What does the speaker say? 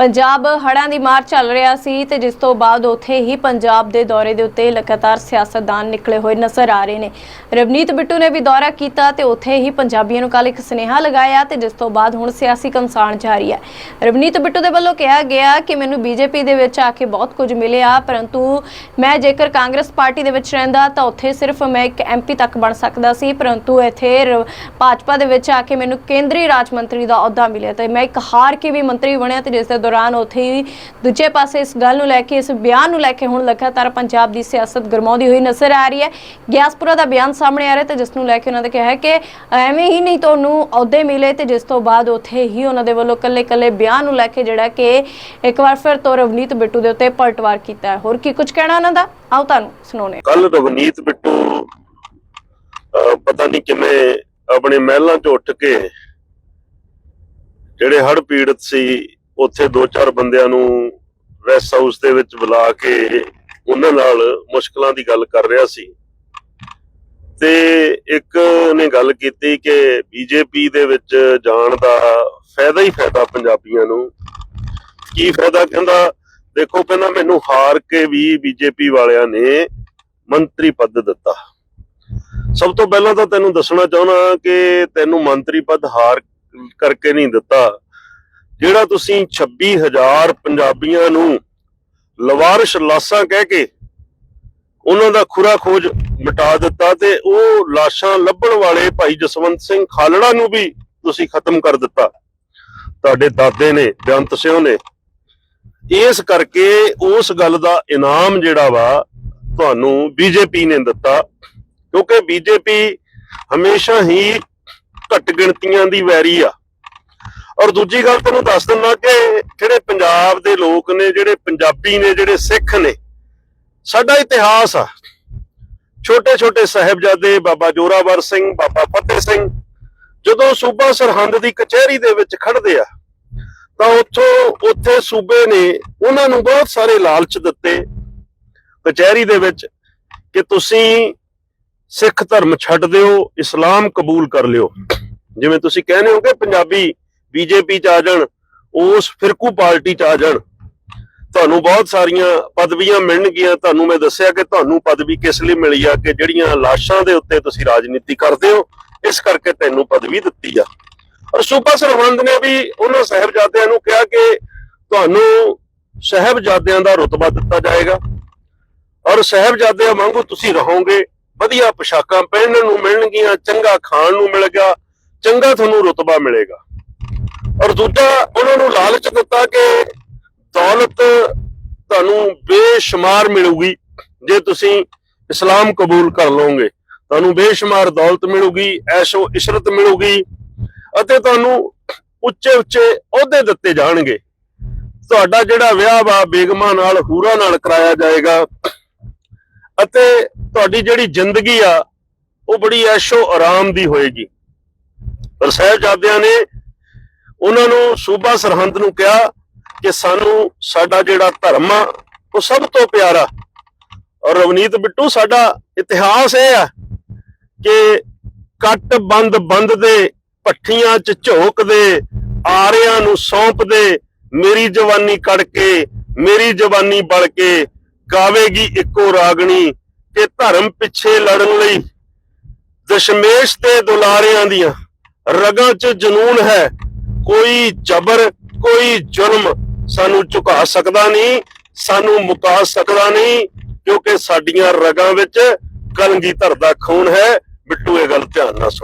ਪੰਜਾਬ ਹੜ੍ਹਾਂ ਦੀ ਮਾਰ ਚੱਲ ਰਿਹਾ ਸੀ ਤੇ ਜਿਸ ਤੋਂ ਬਾਅਦ ਉੱਥੇ ਹੀ ਪੰਜਾਬ ਦੇ ਦੌਰੇ ਦੇ ਉੱਤੇ ਲਗਾਤਾਰ ਸਿਆਸਤਦਾਨ ਨਿਕਲੇ ਹੋਏ ਨਜ਼ਰ ਆ ਰਹੇ ਨੇ। ਰਵਨੀਤ ਬਿੱਟੂ ਨੇ ਵੀ ਦੌਰਾ ਕੀਤਾ ਤੇ ਉੱਥੇ ਹੀ ਪੰਜਾਬੀਆਂ ਨੂੰ ਕੱਲ ਇੱਕ ਸੁਨੇਹਾ ਲਗਾਇਆ ਤੇ ਜਿਸ ਤੋਂ ਬਾਅਦ ਹੁਣ ਸਿਆਸੀ ਕਮਸਾਨ ਜਾਰੀ ਹੈ। ਰਵਨੀਤ ਬਿੱਟੂ ਦੇ ਵੱਲੋਂ ਕਿਹਾ ਗਿਆ ਕਿ ਮੈਨੂੰ ਬੀਜੇਪੀ ਦੇ ਵਿੱਚ ਆ ਕੇ ਬਹੁਤ ਕੁਝ ਮਿਲਿਆ, ਪਰੰਤੂ ਮੈਂ ਜੇਕਰ ਕਾਂਗਰਸ ਪਾਰਟੀ ਦੇ ਵਿੱਚ ਰਹਿੰਦਾ ਤਾਂ ਉੱਥੇ ਸਿਰਫ ਮੈਂ ਇੱਕ ਐਮਪੀ ਤੱਕ ਬਣ ਸਕਦਾ ਸੀ, ਪਰੰਤੂ ਇੱਥੇ ਰ- ਭਾਜਪਾ ਦੇ ਵਿੱਚ ਆ ਕੇ ਮੈਨੂੰ ਕੇਂਦਰੀ ਰਾਜ ਮੰਤਰੀ ਦਾ ਅਹੁਦਾ ਮਿਲਿਆ ਤੇ ਮੈਂ ਇੱਕ ਹਾਰ ਕੇ ਵੀ ਮੰਤਰੀ ਬਣਿਆ ਤੇ ਜਿਸ ਦੇ ਦੌਰਾਨ ਉੱਥੇ ਹੀ ਦੂਜੇ ਪਾਸੇ ਇਸ ਗੱਲ ਨੂੰ ਲੈ ਕੇ, ਇਸ ਬਿਆਨ ਨੂੰ ਲੈ ਕੇ ਹੁਣ ਲਗਾਤਾਰ ਪੰਜਾਬ ਦੀ ਸਿਆਸਤ ਗਰਮਾਉਂਦੀ ਹੋਈ ਨਜ਼ਰ ਆ ਰਹੀ ਹੈ। ਗਿਆਸਪੁਰਾ ਦਾ ਬਿਆਨ ਸਾਹਮਣੇ ਆ ਰਿਹਾ ਤੇ ਜਿਸ ਨੂੰ ਲੈ ਕੇ ਉਹਨਾਂ ਨੇ ਕਿਹਾ ਹੈ ਕਿ ਐਵੇਂ ਹੀ ਨਹੀਂ ਤੁਹਾਨੂੰ ਅਹੁਦੇ ਮਿਲੇ ਤੇ ਜਿਸ ਤੋਂ ਬਾਅਦ ਉੱਥੇ ਹੀ ਉਹਨਾਂ ਦੇ ਵੱਲੋਂ ਕੱਲੇ-ਕੱਲੇ ਬਿਆਨ ਨੂੰ ਲੈ ਕੇ ਜਿਹੜਾ ਕਿ ਇੱਕ ਵਾਰ ਫਿਰ ਤੋਂ ਰਵਨੀਤ ਬਿੱਟੂ ਦੇ ਉੱਤੇ ਪਲਟਵਾਰ ਕੀਤਾ ਹੈ। ਹੋਰ ਕੀ ਕੁਝ ਕਹਿਣਾ ਉਹਨਾਂ ਦਾ? ਆਓ ਤੁਹਾਨੂੰ ਸੁਣਾਉਣੇ ਕੱਲ ਰਵਨੀਤ ਬਿੱਟੂ ਪਤਾ ਨਹੀਂ ਕਿਵੇਂ ਆਪਣੇ ਮਹਿਲਾਂ 'ਚ ਉੱਠ ਕੇ ਜਿਹੜੇ ਹੜ੍ਹ ਪੀੜਤ ਸੀ ਉੱਥੇ ਦੋ ਚਾਰ ਬੰਦਿਆਂ ਨੂੰ ਰੈਸਟ ਹਾਊਸ ਦੇ ਵਿੱਚ ਬੁਲਾ ਕੇ ਉਹਨਾਂ ਨਾਲ ਮੁਸ਼ਕਲਾਂ ਦੀ ਗੱਲ ਕਰ ਰਿਹਾ ਸੀ। ਤੇ ਇੱਕ ਨੇ ਗੱਲ ਕੀਤੀ ਕਿ ਬੀਜੇਪੀ ਦੇ ਵਿੱਚ ਜਾਣ ਦਾ ਫਾਇਦਾ ਹੀ ਫਾਇਦਾ ਪੰਜਾਬੀਆਂ ਨੂੰ। ਕੀ ਫਾਇਦਾ ਕਹਿੰਦਾ, ਦੇਖੋ ਕਹਿੰਦਾ ਮੈਨੂੰ ਹਾਰ ਕੇ ਵੀ ਬੀਜੇਪੀ ਵਾਲਿਆਂ ਨੇ ਮੰਤਰੀ ਪਦ ਦਿੱਤਾ। ਸਭ ਤੋਂ ਪਹਿਲਾਂ ਤਾਂ ਤੈਨੂੰ ਦੱਸਣਾ ਚਾਹੁੰਦਾ ਕਿ ਤੈਨੂੰ ਮੰਤਰੀ ਪਦ ਹਾਰ ਕਰਕੇ ਨਹੀਂ ਦਿੱਤਾ। ਜਿਹੜਾ ਤੁਸੀਂ 26000 ਪੰਜਾਬੀਆਂ ਨੂੰ ਲਵਾਰਸ਼ ਲਾਸ਼ਾਂ ਕਹਿ ਕੇ ਉਹਨਾਂ ਦਾ ਖੁਰਾ ਖੋਜ ਮਿਟਾ ਦਿੱਤਾ ਤੇ ਉਹ ਲਾਸ਼ਾਂ ਲੱਭਣ ਵਾਲੇ ਭਾਈ ਜਸਵੰਤ ਸਿੰਘ ਖਾਲੜਾ ਨੂੰ ਵੀ ਤੁਸੀਂ ਖਤਮ ਕਰ ਦਿੱਤਾ। ਤੁਹਾਡੇ ਦਾਦੇ ਨੇ, ਬੇਅੰਤ ਸਿੰਘ ਨੇ। ਇਸ ਕਰਕੇ ਉਸ ਗੱਲ ਦਾ ਇਨਾਮ ਜਿਹੜਾ ਵਾ ਤੁਹਾਨੂੰ ਬੀਜੇਪੀ ਨੇ ਦਿੱਤਾ, ਕਿਉਂਕਿ ਬੀਜੇਪੀ ਹਮੇਸ਼ਾ ਹੀ ਘੱਟ ਗਿਣਤੀਆਂ ਦੀ ਵੈਰੀ ਆ। ਔਰ ਦੂਜੀ ਗੱਲ ਤੈਨੂੰ ਦੱਸ ਦਿੰਦਾ ਕਿ ਜਿਹੜੇ ਪੰਜਾਬ ਦੇ ਲੋਕ ਨੇ, ਜਿਹੜੇ ਪੰਜਾਬੀ ਨੇ, ਜਿਹੜੇ ਸਿੱਖ ਨੇ, ਸਾਡਾ ਇਤਿਹਾਸ ਆ। ਛੋਟੇ ਛੋਟੇ ਸਾਹਿਬਜ਼ਾਦੇ ਬਾਬਾ ਜੋਰਾਵਰ ਸਿੰਘ, ਬਾਬਾ ਫਤਿਹ ਸਿੰਘ, ਜਦੋਂ ਸੂਬਾ ਸਰਹੰਦ ਦੀ ਕਚਹਿਰੀ ਦੇ ਵਿੱਚ ਖੜਦੇ ਆ, ਤਾਂ ਉੱਥੋਂ, ਉੱਥੇ ਸੂਬੇ ਨੇ ਉਹਨਾਂ ਨੂੰ ਬਹੁਤ ਸਾਰੇ ਲਾਲਚ ਦਿੱਤੇ ਕਚਹਿਰੀ ਦੇ ਵਿੱਚ ਕਿ ਤੁਸੀਂ ਸਿੱਖ ਧਰਮ ਛੱਡ ਦਿਓ, ਇਸਲਾਮ ਕਬੂਲ ਕਰ ਲਿਓ। ਜਿਵੇਂ ਤੁਸੀਂ ਕਹਿੰਦੇ ਹੋ ਕਿ ਪੰਜਾਬੀ ਬੀਜੇਪੀ ਚ ਆ ਜਾਣ, ਉਸ ਫਿਰਕੂ ਪਾਰਟੀ ਚ ਆ ਜਾਣ। ਤੁਹਾਨੂੰ ਬਹੁਤ ਸਾਰੀਆਂ ਪਦਵੀਆਂ ਮਿਲਣਗੀਆਂ। ਤੁਹਾਨੂੰ ਮੈਂ ਦੱਸਿਆ ਕਿ ਤੁਹਾਨੂੰ ਪਦਵੀ ਕਿਸ ਲਈ ਮਿਲੀ ਆ ਕਿ ਜਿਹੜੀਆਂ ਲਾਸ਼ਾਂ ਦੇ ਉੱਤੇ ਤੁਸੀਂ ਰਾਜਨੀਤੀ ਕਰਦੇ ਹੋ, ਇਸ ਕਰਕੇ ਤੈਨੂੰ ਪਦਵੀ ਦਿੱਤੀ ਆ। ਔਰ ਸੂਬਾ ਸਰਹੰਦ ਨੇ ਵੀ ਉਹਨਾਂ ਸਾਹਿਬਜ਼ਾਦਿਆਂ ਨੂੰ ਕਿਹਾ ਕਿ ਤੁਹਾਨੂੰ ਸਾਹਿਬਜ਼ਾਦਿਆਂ ਦਾ ਰੁਤਬਾ ਦਿੱਤਾ ਜਾਏਗਾ। ਔਰ ਸਾਹਿਬਜ਼ਾਦਿਆਂ ਵਾਂਗੂ ਤੁਸੀਂ ਰਹੋਗੇ, ਵਧੀਆ ਪੋਸ਼ਾਕਾਂ ਪਹਿਨਣ ਨੂੰ ਮਿਲਣਗੀਆਂ, ਚੰਗਾ ਖਾਣ ਨੂੰ ਮਿਲੇਗਾ ਚੰਗਾ ਤੁਹਾਨੂੰ ਰੁਤਬਾ ਮਿਲੇਗਾ। ਔਰ ਦੂਜਾ ਉਹਨਾਂ ਨੂੰ ਲਾਲਚ ਦਿੱਤਾ ਕਿ ਦੌਲਤ ਤੁਹਾਨੂੰ ਬੇਸ਼ੁਮਾਰ ਮਿਲੂਗੀ। ਜੇ ਤੁਸੀਂ ਇਸਲਾਮ ਕਬੂਲ ਕਰ ਲਓਗੇ, ਤੁਹਾਨੂੰ ਬੇਸ਼ੁਮਾਰ ਦੌਲਤ ਮਿਲੂਗੀ, ਐਸ਼ੋ ਇਸ਼ਰਤ ਮਿਲੂਗੀ ਅਤੇ ਤੁਹਾਨੂੰ ਉੱਚੇ ਉੱਚੇ ਅਹੁਦੇ ਦਿੱਤੇ ਜਾਣਗੇ। ਤੁਹਾਡਾ ਜਿਹੜਾ ਵਿਆਹ ਵਾ, ਬੇਗਮਾਂ ਨਾਲ, ਹੂਰਾ ਨਾਲ ਕਰਾਇਆ ਜਾਏਗਾ ਅਤੇ ਤੁਹਾਡੀ ਜਿਹੜੀ ਜ਼ਿੰਦਗੀ ਆ, ਉਹ ਬੜੀ ਐਸ਼ੋ ਆਰਾਮ ਦੀ ਹੋਏਗੀ। ਪਰ ਸਾਹਿਬਜ਼ਾਦਿਆਂ ਨੇ ਉਹਨਾਂ ਨੂੰ ਸੂਬਾ ਸਰਹੰਦ ਨੂੰ ਕਿਹਾ ਕਿ ਸਾਨੂੰ ਸਾਡਾ ਜਿਹੜਾ ਧਰਮ ਆ, ਉਹ ਸਭ ਤੋਂ ਪਿਆਰਾ। ਔਰ ਰਵਨੀਤ ਬਿੱਟੂ, ਸਾਡਾ ਇਤਿਹਾਸ ਇਹ ਆ ਕਿ ਕੱਟ ਬੰਦ ਬੰਦ ਦੇ ਪੱਠੀਆਂ 'ਚ ਝੋਕਦੇ, ਆਰਿਆਂ ਨੂੰ ਸੌਂਪਦੇ, ਮੇਰੀ ਜਵਾਨੀ ਕੜ ਕੇ ਮੇਰੀ ਜਵਾਨੀ ਬਲ ਕੇ ਗਾਵੇਗੀ ਇੱਕੋ ਰਾਗਣੀ ਕਿ ਧਰਮ ਪਿੱਛੇ ਲੜਨ ਲਈ। ਦਸ਼ਮੇਸ਼ ਤੇ ਦੁਲਾਰਿਆਂ ਦੀਆਂ ਰਗਾਂ 'ਚ ਜਨੂਨ ਹੈ ਕੋਈ ਜ਼ਬਰ, ਕੋਈ ਜ਼ੁਲਮ ਸਾਨੂੰ ਝੁਕਾ ਸਕਦਾ ਨਹੀਂ, ਸਾਨੂੰ ਮੁਕਾ ਸਕਦਾ ਨਹੀਂ ਕਿਉਂਕਿ ਸਾਡੀਆਂ ਰਗਾਂ ਵਿੱਚ ਕਲਗੀਧਰ ਧਰਦਾ ਖੂਨ ਹੈ। ਬਿੱਟੂ, ਇਹ ਗੱਲ ਧਿਆਨ ਨਾਲ ਸੁਣ।